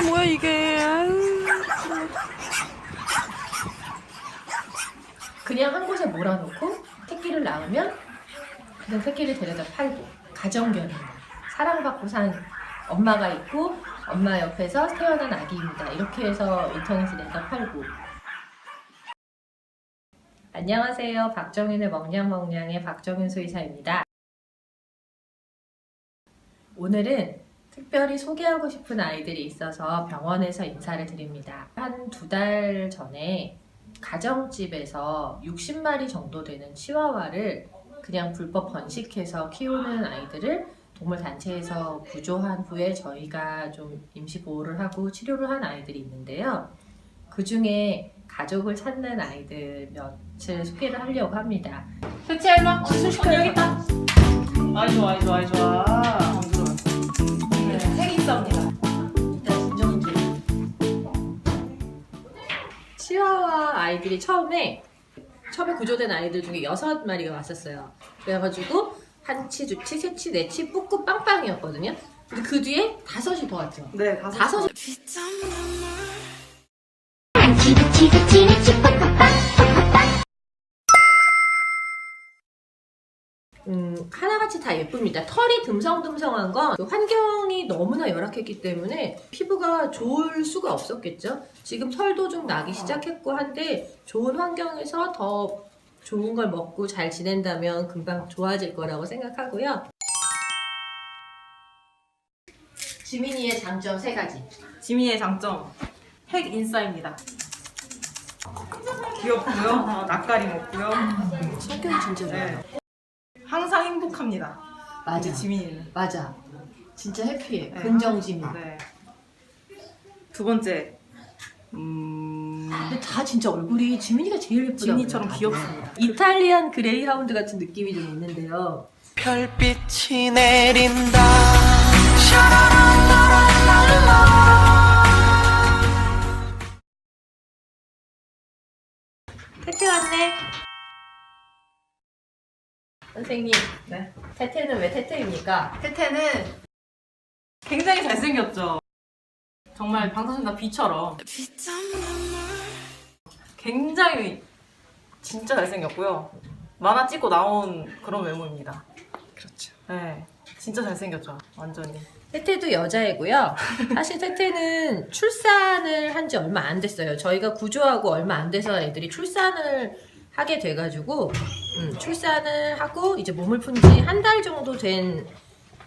진짜 뭐야 이게. 아유. 그냥 한 곳에 몰아놓고 새끼를 낳으면 그냥 새끼를 데려다 팔고 가정견입니다. 사랑받고 산 엄마가 있고 엄마 옆에서 태어난 아기입니다. 이렇게 해서 인터넷에 내다 팔고 안녕하세요. 박정윤의 먹냥먹냥의 박정윤 수의사입니다. 오늘은 특별히 소개하고 싶은 아이들이 있어서 병원에서 인사를 드립니다. 한 두 달 전에 가정집에서 60마리 정도 되는 치와와를 그냥 불법 번식해서 키우는 아이들을 동물단체에서 구조한 후에 저희가 좀 임시보호를 하고 치료를 한 아이들이 있는데요. 그 중에 가족을 찾는 아이들 몇을 소개를 하려고 합니다. 대체 얼마? 순식간 여기 있다. 아이 좋아, 아이 좋아, 아이 좋아. 치와와 아이들이 처음에 처음에 구조된 아이들 중에 여섯 마리가 왔었어요. 그래가지고 한 치, 두 치, 세 치, 네 치, 뿌꾸 빵빵이었거든요. 근데 그 뒤에 다섯이 더 왔죠. 네, 다섯. 다섯이 음, 하나같이 다 예쁩니다. 털이 듬성듬성한 건그 환경이 너무나 열악했기 때문에 피부가 좋을 수가 없었겠죠. 지금 털도 좀 나기 시작했고 한데 좋은 환경에서 더 좋은 걸 먹고 잘 지낸다면 금방 좋아질 거라고 생각하고요. 지민이의 장점 세 가지. 지민이의 장점. 핵 인싸입니다. 귀엽고요. 어, 낯가림 없고요. 성격이 진짜 좋아요. 행복합니다. 맞아. 우리 지민이는. 맞아. 진짜 해피해. 네. 긍정지민. 네. 두 번째. 음. 근데 다 진짜 얼굴이 지민이가 제일 예쁘다. 지민이처럼 귀엽습니다. 이탈리안 그레이 하운드 같은 느낌이 좀 있는데요. 별빛이 내린다. 태태 왔네. 선생님, 네. 태태는 왜 태태입니까? 태태는 굉장히 잘생겼죠. 정말 방탄소년단 비처럼 굉장히 진짜 잘생겼고요. 만화 찍고 나온 그런 외모입니다. 그렇죠. 네, 진짜 잘생겼죠. 완전히. 태태도 여자애고요. 사실 태태는 출산을 한 지 얼마 안 됐어요. 저희가 구조하고 얼마 안 돼서 애들이 출산을 하게 돼가지고 음, 출산을 하고 이제 몸을 푼 지 한 달 정도 된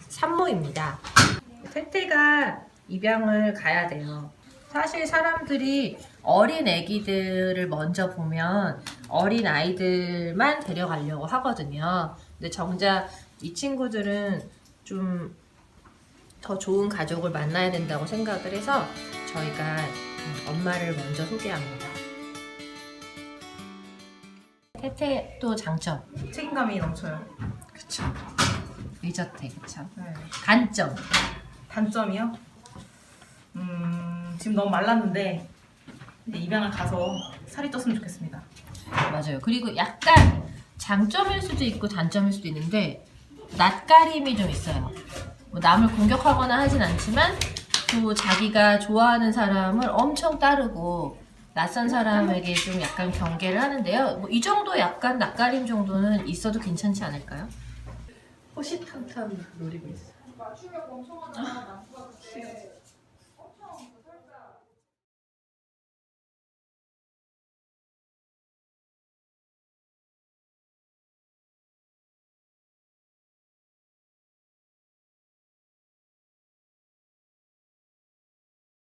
산모입니다. 태태가 입양을 가야 돼요. 사실 사람들이 어린 애기들을 먼저 보면 어린 아이들만 데려가려고 하거든요. 근데 정작 이 친구들은 좀 더 좋은 가족을 만나야 된다고 생각을 해서 저희가 음, 엄마를 먼저 소개합니다. 태태 또 장점 책임감이 넘쳐요. 그쵸 의젓해 그쵸 네. 단점 단점이요? 음, 지금 너무 말랐는데 이제 입양을 가서 살이 쪘으면 좋겠습니다. 맞아요 그리고 약간 장점일 수도 있고 단점일 수도 있는데 낯가림이 좀 있어요 뭐 남을 공격하거나 하진 않지만 또 자기가 좋아하는 사람을 엄청 따르고 낯선 사람에게 좀 약간 경계를 하는데요. 뭐 이 정도 약간 낯가림 정도는 있어도 괜찮지 않을까요? 호시탐탐 노리고 있어